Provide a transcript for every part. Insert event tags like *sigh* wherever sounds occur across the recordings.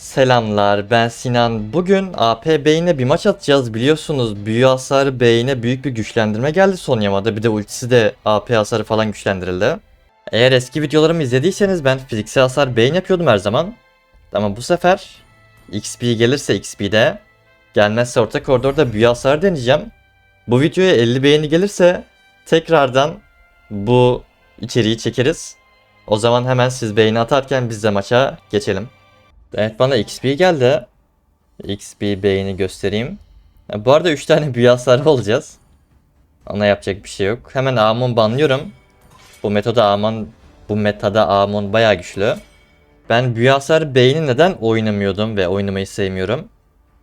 Selamlar ben Sinan. Bugün AP Bey'ine bir maç atacağız biliyorsunuz. Büyü hasarı Bey'ine büyük bir güçlendirme geldi son yamada. Bir de ultisi de AP hasarı falan güçlendirildi. Eğer eski videolarımı izlediyseniz ben fiziksel hasar Bane yapıyordum her zaman. Ama bu sefer XP gelirse XP'de gelmezse orta koridorda büyü hasarı deneyeceğim. Bu videoya 50 beğeni gelirse tekrardan bu içeriği çekeriz. O zaman hemen siz beğeni atarken biz de maça geçelim. Evet bana XP geldi. XP beğeni göstereyim. Bu arada 3 tane büyü hasarı olacağız. Ona yapacak bir şey yok. Hemen Amon banlıyorum. Bu metoda Amon bu metada Amon bayağı güçlü. Ben büyü hasarı beyni neden oynamıyordum ve oynamayı sevmiyorum?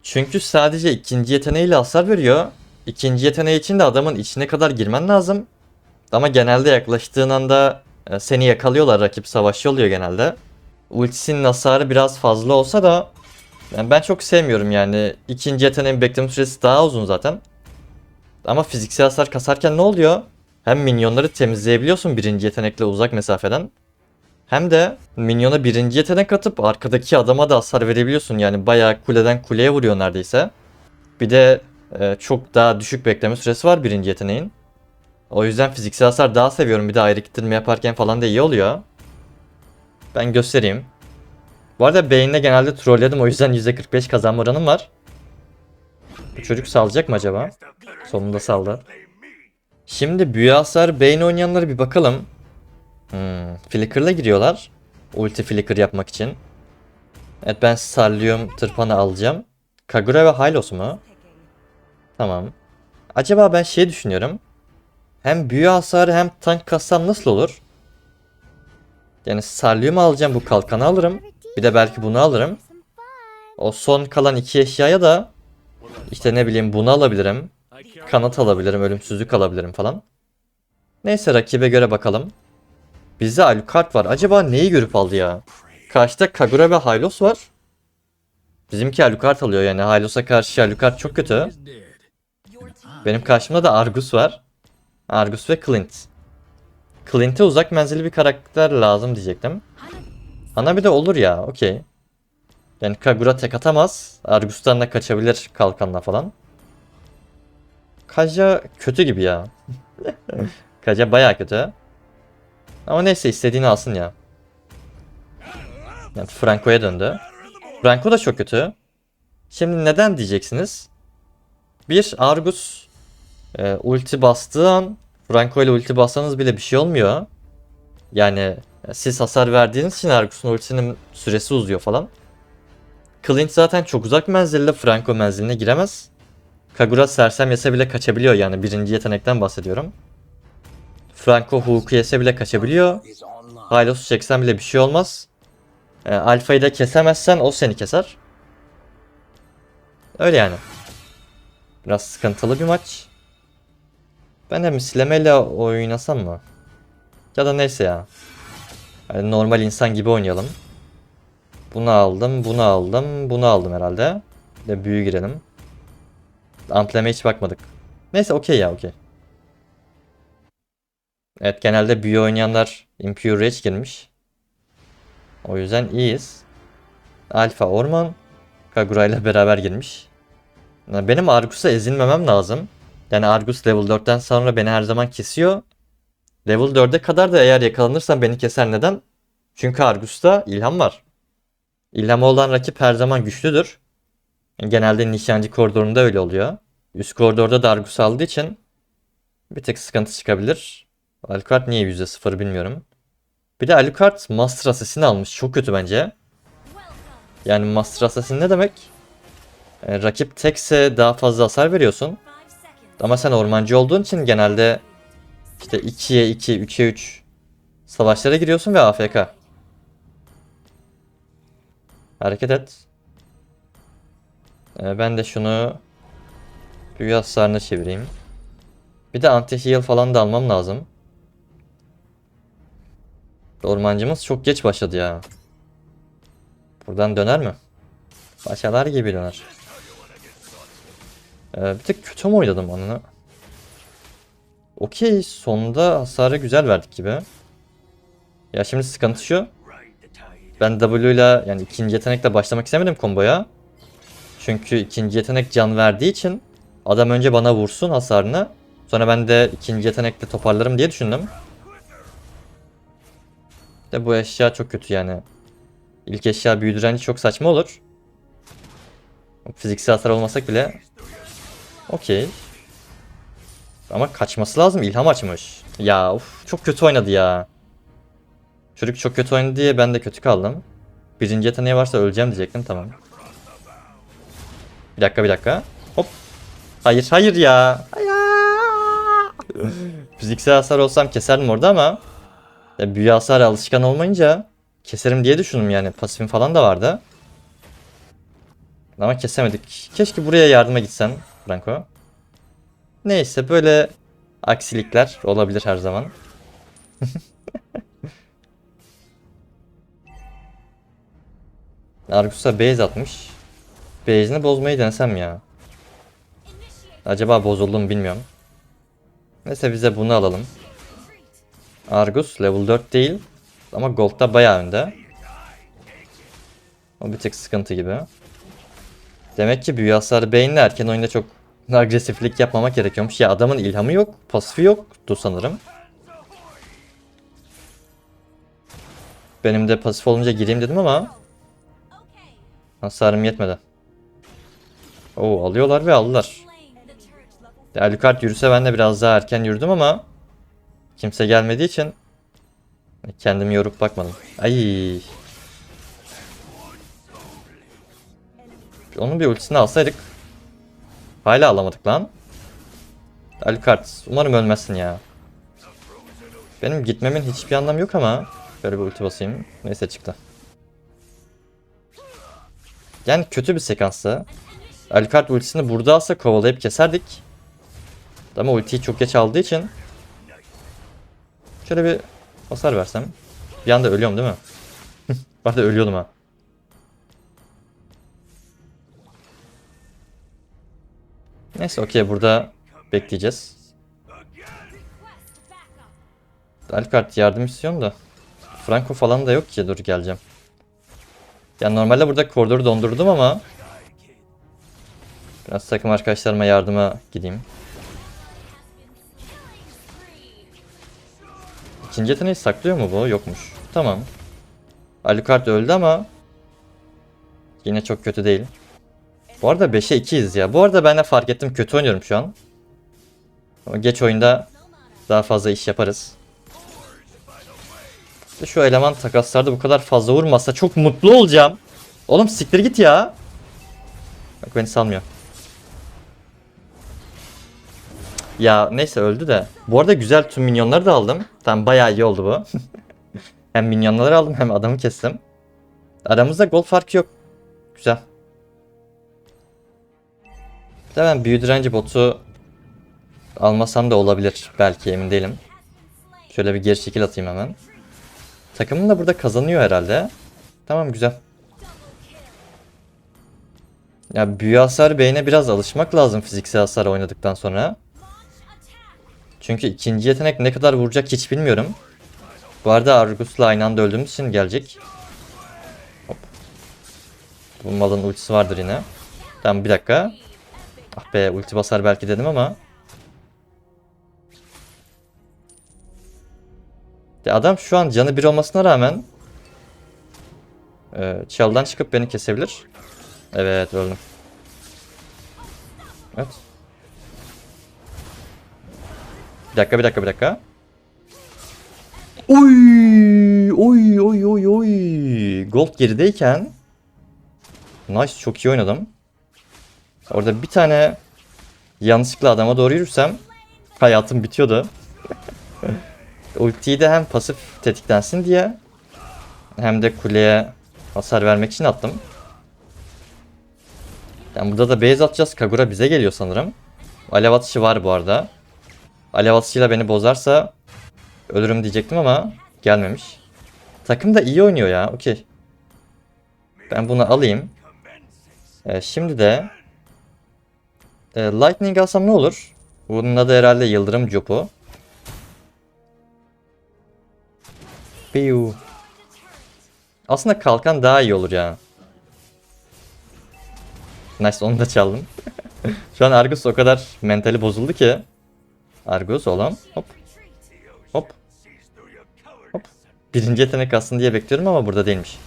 Çünkü sadece ikinci yeteneğiyle hasar veriyor. İkinci yeteneği için de adamın içine kadar girmen lazım. Ama genelde yaklaştığın anda e, seni yakalıyorlar. Rakip savaşçı oluyor genelde. Ultisinin hasarı biraz fazla olsa da yani ben çok sevmiyorum yani. İkinci yeteneğin bekleme süresi daha uzun zaten. Ama fiziksel hasar kasarken ne oluyor? Hem minyonları temizleyebiliyorsun birinci yetenekle uzak mesafeden. Hem de minyona birinci yetenek atıp arkadaki adama da hasar verebiliyorsun. Yani bayağı kuleden kuleye vuruyor neredeyse. Bir de e, çok daha düşük bekleme süresi var birinci yeteneğin. O yüzden fiziksel hasar daha seviyorum. Bir de ayrı yaparken falan da iyi oluyor. Ben göstereyim. Bu arada beyinle genelde trolledim o yüzden %45 kazanma oranım var. Bu çocuk salacak mı acaba? Sonunda saldı. Şimdi büyü hasar beyin oynayanlara bir bakalım. Hmm, flicker'la giriyorlar. Ulti flicker yapmak için. Evet ben Sarlium tırpanı alacağım. Kagura ve Hylos mu? Tamam. Acaba ben şey düşünüyorum. Hem büyü hasarı hem tank kassam nasıl olur? Yani Sarlium alacağım bu kalkanı alırım. Bir de belki bunu alırım. O son kalan iki eşyaya da işte ne bileyim bunu alabilirim. Kanat alabilirim, ölümsüzlük alabilirim falan. Neyse rakibe göre bakalım. Bizde Alucard var. Acaba neyi görüp aldı ya? Karşıda Kagura ve Hylos var. Bizimki Alucard alıyor yani. Hylos'a karşı Alucard çok kötü. Benim karşımda da Argus var. Argus ve Clint. Clint'e uzak menzilli bir karakter lazım diyecektim. Ana bir de olur ya, okey. Yani Kagura tek atamaz. Argus'tan da kaçabilir kalkanla falan. Kaja kötü gibi ya. *laughs* Kaja baya kötü. Ama neyse istediğini alsın ya. Yani Franco'ya döndü. Franco da çok kötü. Şimdi neden diyeceksiniz? Bir Argus e, ulti bastığı an Franco ile ulti bassanız bile bir şey olmuyor. Yani siz hasar verdiğiniz için Argus'un ultisinin süresi uzuyor falan. Clint zaten çok uzak menzilde Franco menziline giremez. Kagura sersem yese bile kaçabiliyor yani birinci yetenekten bahsediyorum. Franco Hulk'u yese bile kaçabiliyor. Hylos'u çeksen bile bir şey olmaz. E, Alfa'yı da kesemezsen o seni keser. Öyle yani. Biraz sıkıntılı bir maç. Ben de mislemeyle oynasam mı? Ya da neyse ya. Yani normal insan gibi oynayalım. Bunu aldım, bunu aldım, bunu aldım herhalde. De büyü girelim. Ampleme hiç bakmadık. Neyse okey ya okey. Evet genelde büyü oynayanlar Impure Rage girmiş. O yüzden iyiyiz. Alfa Orman Kagura ile beraber girmiş. Benim Argus'a ezilmemem lazım. Yani Argus level 4'ten sonra beni her zaman kesiyor. Level 4'e kadar da eğer yakalanırsam beni keser neden? Çünkü Argus'ta ilham var. İlhamı olan rakip her zaman güçlüdür. Genelde nişancı koridorunda öyle oluyor. Üst koridorda da Argus aldığı için bir tek sıkıntı çıkabilir. Alucard niye %0 bilmiyorum. Bir de Alucard Master Assassin almış. Çok kötü bence. Yani Master Assassin ne demek? E, rakip tekse daha fazla hasar veriyorsun. Ama sen ormancı olduğun için genelde işte 2'ye 2, 3'e 3 savaşlara giriyorsun ve AFK. Hareket et. Ee, ben de şunu büyü hasarına çevireyim. Bir de anti heal falan da almam lazım. Ormancımız çok geç başladı ya. Buradan döner mi? Başalar gibi döner. Ee, bir tık kötü mü oynadım anını? Okey sonunda hasarı güzel verdik gibi. Ya şimdi sıkıntı şu. Ben W ile yani ikinci yetenekle başlamak istemedim komboya. Çünkü ikinci yetenek can verdiği için adam önce bana vursun hasarını. Sonra ben de ikinci yetenekle toparlarım diye düşündüm. De bu eşya çok kötü yani. İlk eşya büyü çok saçma olur. Fiziksel hasar olmasak bile okey. Ama kaçması lazım. İlham açmış. Ya uf, çok kötü oynadı ya. Çocuk çok kötü oynadı diye ben de kötü kaldım. Birinci yeteneği varsa öleceğim diyecektim tamam. Bir dakika bir dakika. Hop. Hayır hayır ya. Fiziksel hasar olsam keserdim orada ama ya büyü hasar alışkan olmayınca keserim diye düşündüm yani. Pasifim falan da vardı. Ama kesemedik. Keşke buraya yardıma gitsen Franco. Neyse böyle aksilikler olabilir her zaman. *laughs* Argus'a base atmış. Base'ini bozmayı denesem ya. Acaba bozuldu mu bilmiyorum. Neyse bize bunu alalım. Argus level 4 değil. Ama Gold'da bayağı önde. O bir tık sıkıntı gibi. Demek ki büyü hasarı beyinle erken oyunda çok agresiflik yapmamak gerekiyormuş. Ya adamın ilhamı yok, pasifi yoktu sanırım. Benim de pasif olunca gireyim dedim ama hasarım yetmedi. Oo alıyorlar ve aldılar. Alucard yürüse ben de biraz daha erken yürüdüm ama kimse gelmediği için kendimi yorup bakmadım. Ay. Onun bir ultisini alsaydık. Hala alamadık lan. Alucard umarım ölmezsin ya. Benim gitmemin hiçbir anlamı yok ama böyle bir ulti basayım. Neyse çıktı. Yani kötü bir sekansı. Alucard ultisini burada alsa kovalayıp keserdik. Ama ultiyi çok geç aldığı için şöyle bir hasar versem. Bir anda ölüyorum değil mi? *laughs* ben de ölüyordum ha. Neyse okey burada bekleyeceğiz. Alucard yardım istiyorum da. Franco falan da yok ki dur geleceğim. Yani normalde burada koridoru dondurdum ama Biraz takım arkadaşlarıma yardıma gideyim. İkinci yeteneği saklıyor mu bu? Yokmuş. Tamam. Alucard öldü ama yine çok kötü değil. Bu arada 5'e 2'yiz ya. Bu arada ben de fark ettim kötü oynuyorum şu an. Ama geç oyunda daha fazla iş yaparız. Şu eleman takaslarda bu kadar fazla vurmasa çok mutlu olacağım. Oğlum siktir git ya. Bak beni salmıyor. Ya neyse öldü de. Bu arada güzel tüm minyonları da aldım. Tamam bayağı iyi oldu bu. *laughs* hem minyonları aldım hem adamı kestim. Aramızda gol farkı yok. Güzel. De ben büyü direnci botu almasam da olabilir. Belki emin değilim. Şöyle bir geri çekil atayım hemen. Takımım da burada kazanıyor herhalde. Tamam güzel. Ya büyü hasar beyne biraz alışmak lazım fiziksel hasar oynadıktan sonra. Çünkü ikinci yetenek ne kadar vuracak hiç bilmiyorum. Bu arada Argus'la aynı anda öldüğümüz için gelecek. Hop. Bu malın ultisi vardır yine. Tamam bir dakika. Ah be ulti basar belki dedim ama. Ya adam şu an canı bir olmasına rağmen e, çaldan çıkıp beni kesebilir. Evet öldüm. Evet. Bir dakika bir dakika bir dakika. Oy oy oy oy oy. Gold gerideyken Nice çok iyi oynadım. Orada bir tane yanlışlıkla adama doğru yürürsem hayatım bitiyordu. *laughs* Ultiyi de hem pasif tetiklensin diye hem de kuleye hasar vermek için attım. Yani burada da base atacağız. Kagura bize geliyor sanırım. Alev atışı var bu arada. Alev atışıyla beni bozarsa ölürüm diyecektim ama gelmemiş. Takım da iyi oynuyor ya. Okey. Ben bunu alayım. Ee, şimdi de e, Lightning alsam ne olur? Bunun adı herhalde Yıldırım Copu. Piu. Aslında kalkan daha iyi olur ya. Nice onu da çaldım. *laughs* Şu an Argus o kadar mentali bozuldu ki. Argus oğlum. Hop. Hop. Hop. Birinci yetenek aslında diye bekliyorum ama burada değilmiş.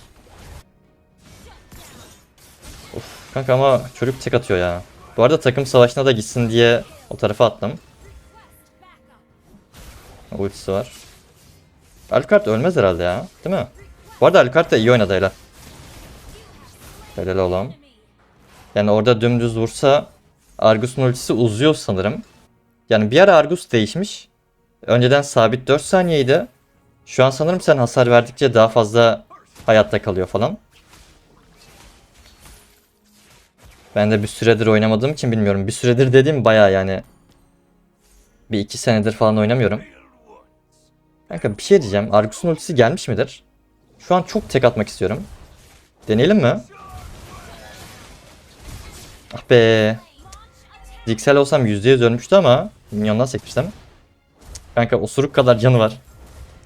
Of kanka ama çocuk tek atıyor ya. Bu arada takım savaşına da gitsin diye o tarafa attım. Ultisi var. Alucard ölmez herhalde ya. Değil mi? Bu arada Alucard da iyi oynadı helal. Helal oğlum. Yani orada dümdüz vursa Argus'un ultisi uzuyor sanırım. Yani bir ara Argus değişmiş. Önceden sabit 4 saniyeydi. Şu an sanırım sen hasar verdikçe daha fazla hayatta kalıyor falan. Ben de bir süredir oynamadığım için bilmiyorum. Bir süredir dediğim baya yani. Bir iki senedir falan oynamıyorum. Kanka bir şey diyeceğim. Argus'un ultisi gelmiş midir? Şu an çok tek atmak istiyorum. Deneyelim mi? Ah be. Diksel olsam %100 ölmüştü ama minyondan sekmiştim. Kanka osuruk kadar canı var.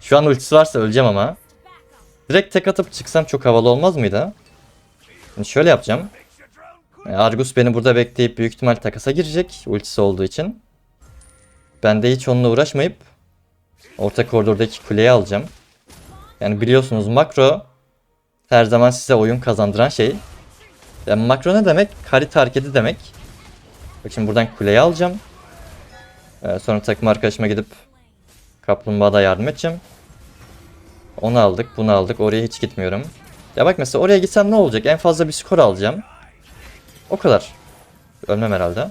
Şu an ultisi varsa öleceğim ama. Direkt tek atıp çıksam çok havalı olmaz mıydı? Şimdi şöyle yapacağım. E, Argus beni burada bekleyip büyük ihtimal takasa girecek ultisi olduğu için. Ben de hiç onunla uğraşmayıp orta koridordaki kuleyi alacağım. Yani biliyorsunuz makro her zaman size oyun kazandıran şey. Yani makro ne demek? Harita hareketi demek. Bak şimdi buradan kuleyi alacağım. Ee, sonra takım arkadaşıma gidip kaplumbağada yardım edeceğim. Onu aldık, bunu aldık. Oraya hiç gitmiyorum. Ya bak mesela oraya gitsem ne olacak? En fazla bir skor alacağım. O kadar. Ölmem herhalde.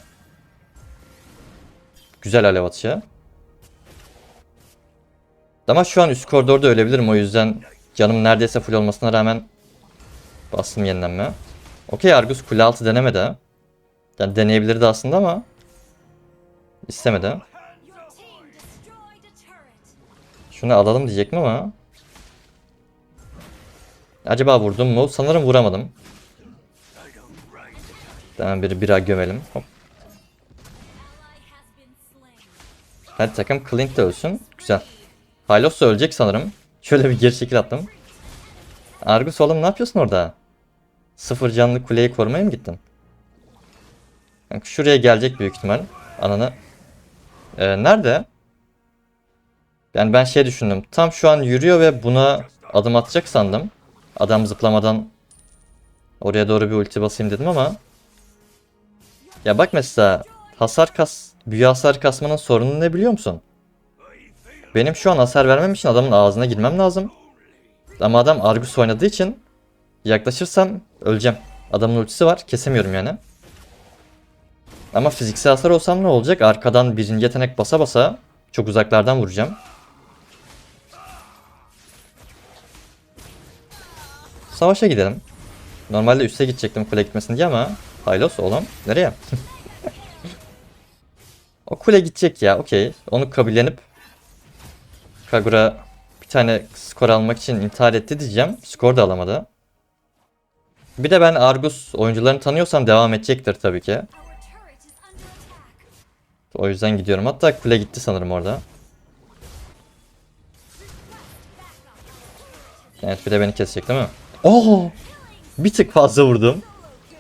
Güzel alev atışı. Ama şu an üst koridorda ölebilirim o yüzden canım neredeyse full olmasına rağmen bastım yenilenme. Okey Argus kule altı denemedi. Yani deneyebilirdi aslında ama istemedi. Şunu alalım diyecektim ama Acaba vurdum mu? Sanırım vuramadım. Hemen bir bira gömelim. Hop. Hadi takım Clint de ölsün. Güzel. Hylos da ölecek sanırım. Şöyle bir geri çekil attım. Argus oğlum ne yapıyorsun orada? Sıfır canlı kuleyi korumaya mı gittin? Kanka şuraya gelecek büyük ihtimal. Ananı. Ee, nerede? Yani ben şey düşündüm. Tam şu an yürüyor ve buna adım atacak sandım. Adam zıplamadan oraya doğru bir ulti basayım dedim ama. Ya bak mesela hasar kas, büyü hasar kasmanın sorunu ne biliyor musun? Benim şu an hasar vermem için adamın ağzına girmem lazım. Ama adam Argus oynadığı için yaklaşırsam öleceğim. Adamın ultisi var kesemiyorum yani. Ama fiziksel hasar olsam ne olacak? Arkadan birinci yetenek basa basa çok uzaklardan vuracağım. Savaşa gidelim. Normalde üste gidecektim kule gitmesin diye ama Hylos oğlum nereye? *laughs* o kule gidecek ya okey. Onu kabullenip Kagura bir tane skor almak için intihar etti diyeceğim. Skor da alamadı. Bir de ben Argus oyuncularını tanıyorsam devam edecektir tabii ki. O yüzden gidiyorum. Hatta kule gitti sanırım orada. Evet bir de beni kesecek değil mi? Oo! Bir tık fazla vurdum.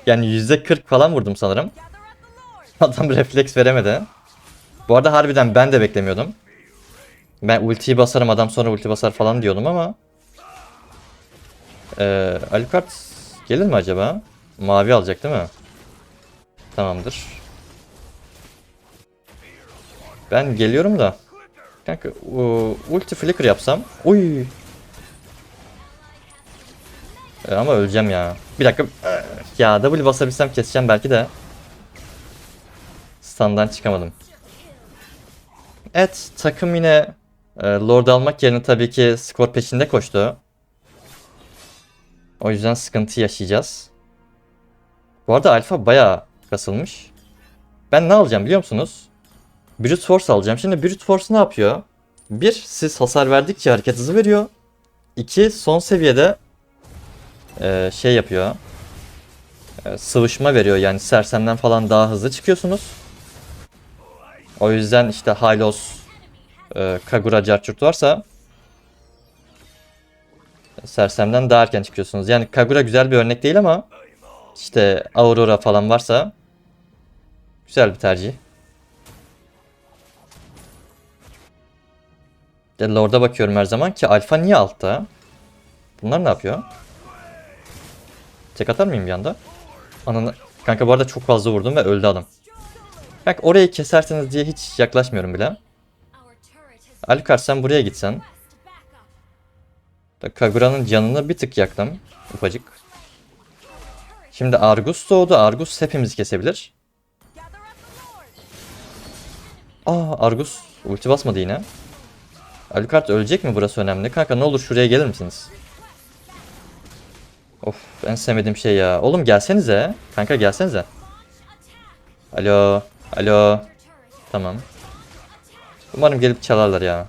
Yani %40 falan vurdum sanırım. *laughs* Adam refleks veremedi. Bu arada harbiden ben de beklemiyordum. Ben ultiyi basarım adam sonra ulti basar falan diyordum ama. Ee, Alucard gelir mi acaba? Mavi alacak değil mi? Tamamdır. Ben geliyorum da. Kanka ulti flicker yapsam. Uy. Ee, ama öleceğim ya. Bir dakika. Ya W basabilsem keseceğim belki de. Standdan çıkamadım. Evet takım yine e, Lord almak yerine tabii ki skor peşinde koştu. O yüzden sıkıntı yaşayacağız. Bu arada alfa bayağı kasılmış. Ben ne alacağım biliyor musunuz? Brute Force alacağım. Şimdi Brute Force ne yapıyor? Bir, siz hasar verdikçe hareket hızı veriyor. İki, son seviyede e, şey yapıyor. E, sıvışma veriyor. Yani sersemden falan daha hızlı çıkıyorsunuz. O yüzden işte Hylos, e, Kagura, Carchurt varsa Sersem'den daha erken çıkıyorsunuz. Yani Kagura güzel bir örnek değil ama işte Aurora falan varsa güzel bir tercih. De Lord'a bakıyorum her zaman ki Alfa niye altta? Bunlar ne yapıyor? Tek atar mıyım bir anda? Ananı... Kanka bu arada çok fazla vurdum ve öldü adam. Bak orayı kesersiniz diye hiç yaklaşmıyorum bile. Alucard sen buraya gitsen. Kagura'nın canını bir tık yaktım. Ufacık. Şimdi Argus doğdu. Argus hepimizi kesebilir. Aa Argus ulti basmadı yine. Alucard ölecek mi burası önemli. Kanka ne olur şuraya gelir misiniz? Of en sevmediğim şey ya. Oğlum gelsenize. Kanka gelsenize. Alo. Alo. Tamam. Umarım gelip çalarlar ya.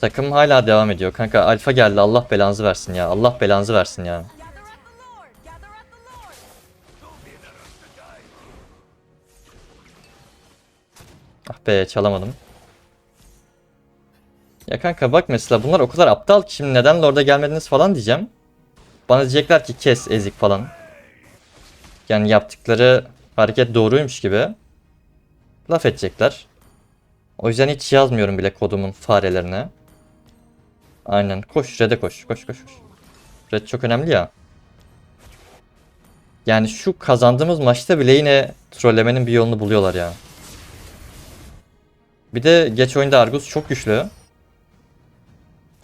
Takım hala devam ediyor. Kanka alfa geldi. Allah belanızı versin ya. Allah belanızı versin ya. Ah be çalamadım. Ya kanka bak mesela bunlar o kadar aptal ki şimdi neden Lord'a gelmediniz falan diyeceğim. Bana diyecekler ki kes ezik falan. Yani yaptıkları hareket doğruymuş gibi. Laf edecekler. O yüzden hiç yazmıyorum bile kodumun farelerine. Aynen. Koş Red'e koş. Koş koş koş. Red çok önemli ya. Yani şu kazandığımız maçta bile yine trollemenin bir yolunu buluyorlar ya. Bir de geç oyunda Argus çok güçlü.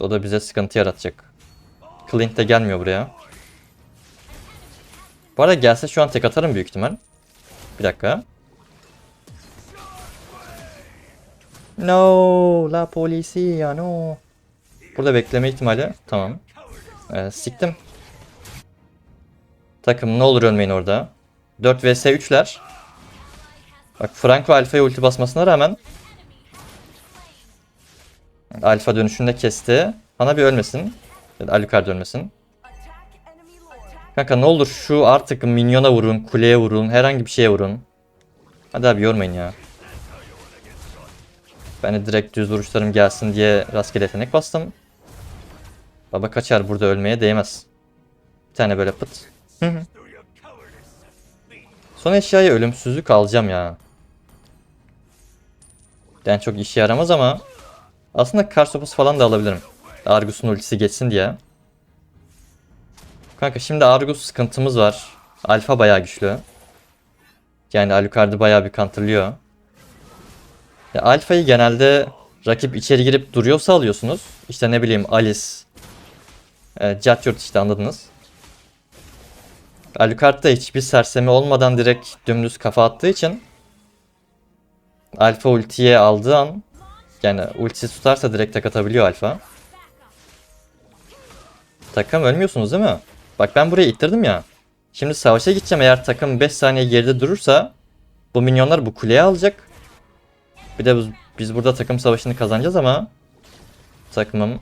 O da bize sıkıntı yaratacak. Clint de gelmiyor buraya. Bu arada gelse şu an tek atarım büyük ihtimal. Bir dakika. No, la policía, no. Burada bekleme ihtimali. Tamam. Ee, siktim. Takım ne olur ölmeyin orada. 4 vs 3'ler. Bak Franco Alfa'ya ulti basmasına rağmen Alfa dönüşünde kesti. Bana bir ölmesin. Alucard ölmesin. Kanka ne olur şu artık minyona vurun, kuleye vurun, herhangi bir şeye vurun. Hadi abi yormayın ya. Ben de direkt düz vuruşlarım gelsin diye rastgele yetenek bastım. Baba kaçar burada ölmeye değmez. Bir tane böyle pıt. Son eşyayı ölümsüzlük alacağım ya. Yani çok işe yaramaz ama aslında kar sopası falan da alabilirim. Argus'un ultisi geçsin diye. Kanka şimdi Argus sıkıntımız var. Alfa bayağı güçlü. Yani Alucard'ı bayağı bir counterlıyor. Ya Alfa'yı genelde rakip içeri girip duruyorsa alıyorsunuz. İşte ne bileyim Alice, e, Judgehurt işte anladınız. Alucard da hiçbir sersemi olmadan direkt dümdüz kafa attığı için Alfa ultiye aldığı an yani ultisi tutarsa direkt tek atabiliyor Alfa. Takım ölmüyorsunuz değil mi? Bak ben buraya ittirdim ya. Şimdi savaşa gideceğim eğer takım 5 saniye geride durursa bu minyonlar bu kuleye alacak. Bir de biz, biz burada takım savaşını kazanacağız ama takımım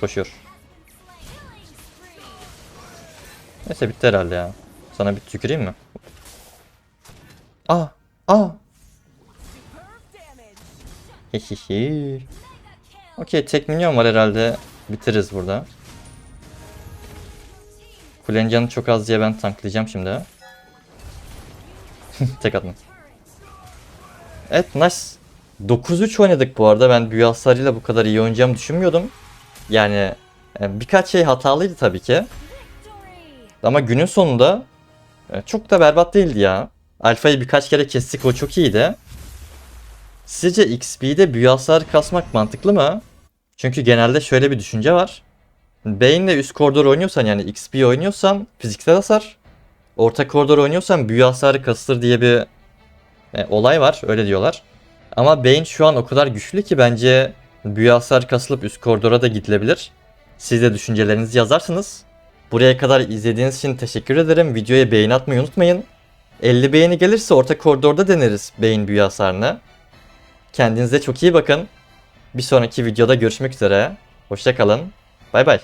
koşuyor. Neyse bitti herhalde ya. Sana bir tüküreyim mi? Aa! Aa! Okey tek minyon var herhalde. Bitiririz burada. Kulenin canı çok az diye ben tanklayacağım şimdi. *laughs* tek atma. Evet nice. 9-3 oynadık bu arada. Ben büyü hasarıyla bu kadar iyi oynayacağımı düşünmüyordum. Yani e, birkaç şey hatalıydı tabii ki. Ama günün sonunda e, çok da berbat değildi ya. Alfa'yı birkaç kere kestik o çok iyiydi. Sizce XP'de büyü hasarı kasmak mantıklı mı? Çünkü genelde şöyle bir düşünce var. Bane'le üst koridor oynuyorsan yani XP oynuyorsan fiziksel hasar. Orta koridor oynuyorsan büyü hasarı kasılır diye bir e, olay var öyle diyorlar. Ama Bane şu an o kadar güçlü ki bence büyü hasar kasılıp üst koridora da gidilebilir. Siz de düşüncelerinizi yazarsınız. Buraya kadar izlediğiniz için teşekkür ederim. Videoya beğeni atmayı unutmayın. 50 beğeni gelirse orta koridorda deneriz Bane büyü hasarını. Kendinize çok iyi bakın. Bir sonraki videoda görüşmek üzere. Hoşçakalın. Bay bay.